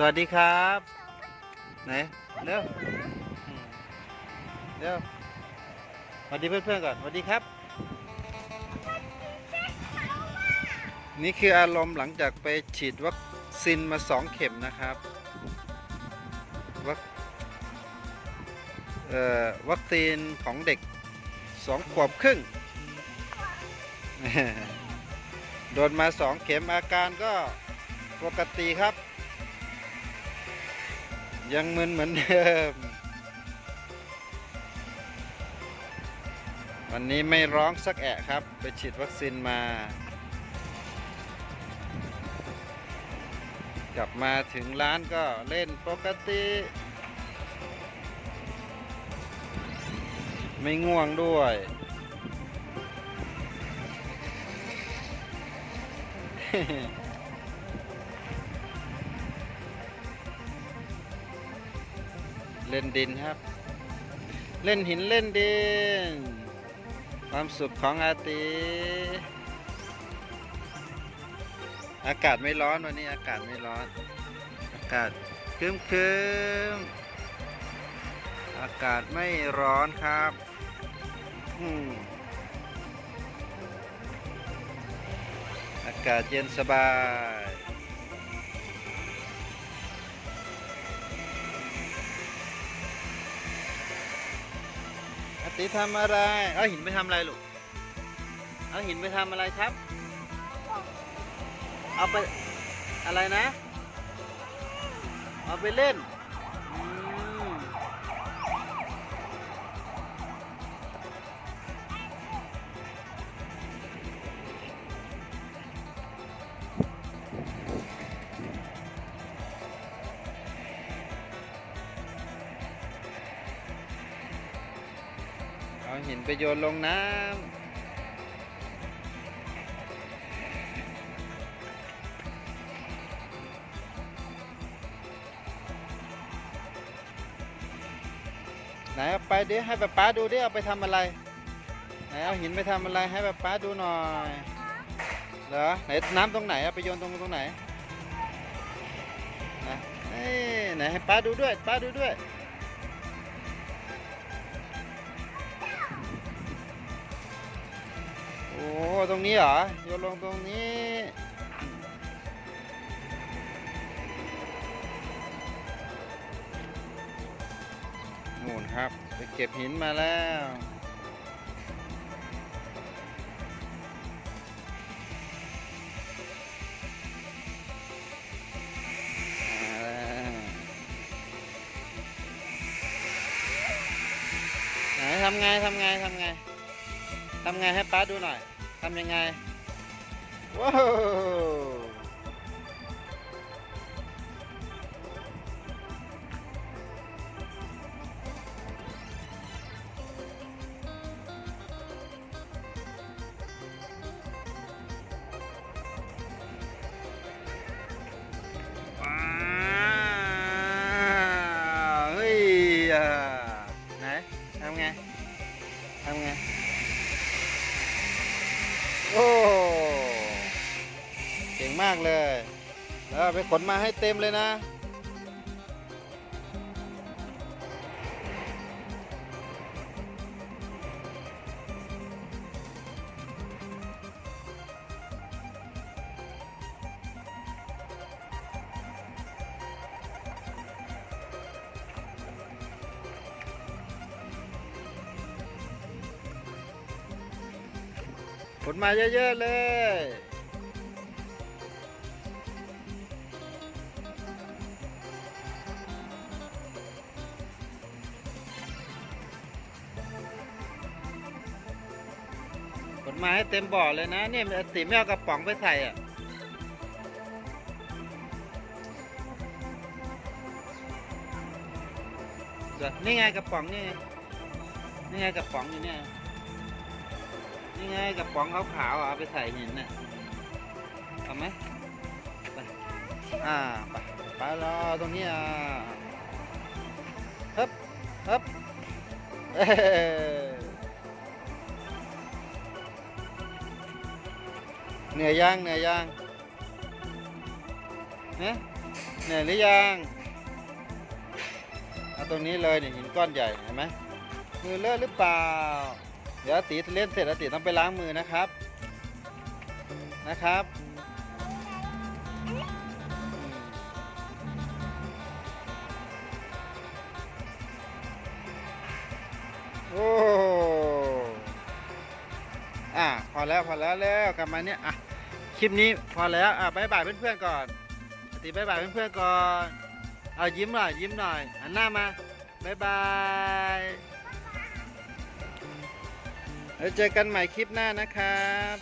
สวัสดีครับ ไหนเร็วเร็วสวัสดีเพื่อนๆก่อนสวัสดีครับ นี่คืออารมณ์หลังจากไปฉีดวัคซีนมาสองเข็มนะครับ วัคเอ่อวัคซีนของเด็กสองขวบครึ่ง โดนมาสองเข็มอาการก็ปกติครับ ยังมึนเหมือนเดิม วันนี้ไม่ร้องสักแอะครับ ไปฉีดวัคซีนมา กลับมาถึงร้านก็เล่นปกติ ไม่ง่วงด้วยเเล่นดินครับ เล่นหินเล่นดิน ความสุขของอาตีอากาศไม่ร้อนวันนี้อากาศไม่ร้อน อากาศครึ้มครึมๆอากาศไม่ร้อนครับอากาศเย็นสบาย ติทำอะไร เอาหินไปทำอะไรลูก เอาหินไปทำอะไรครับ เอาไปอะไรนะ เอาไปเล่น เอาหินไปโยนลงน้ำไหนเอาไปดิให้ป๊าป๊าดูดิเอาไปทำอะไรไหนเอาหินไปทำอะไรให้ป๊าป๊าดูหน่อยเหรอไหนน้ำตรงไหนเอาไปโยนตรงตรงไหนนะเอ้ยไหนให้ป๊าดูด้วยป๊าดูด้วย ตรงนี้เหรอโยนลงตรงนี้นู่นครับ ไปเก็บหินมาแล้วมาแล้วไหนทำไงทำไงทำไงทำไงให้ป้าดูหน่อย ทำยังไงว้าว มากเลยแล้วไปขนมาให้เต็มเลยนะ ขนมาเยอะ ๆ เลย นมาให้เต็มบ่อเลยนะเนี่ยติไม่เอากระป๋องไปใส่อะนี่ไงกระป๋องนี่ไงนี่ไงกระป๋องอยู่เนี่ยนี่ไงกระป๋องขาวๆเอาไปใส่หินน่ะทำไหมไปอ่าไปไปรอตรงนี้อะฮึบฮึบเอ้ เหนื่อยย่างเหนื่อยย่างเนี่ยเหนื่อยหรือยังเอาตรงนี้เลยเนี่ยหินก้อนใหญ่เห็นไหมมือเลอะหรือเปล่า เดี๋ยวตีเล่นเสร็จอาตีต้องไปล้างมือนะครับนะครับอืมโอ้อะพอแล้วพอแล้วแล้วกลับมาเนี่ยอะ คลิปนี้พอแล้วอะบายบายเพื่อนๆก่อนอาตีบายบายเพื่อนๆก่อนเอายิ้มหน่อยยิ้มหน่อยหันหน้ามาบายบายแล้วเจอกันใหม่คลิปหน้านะครับ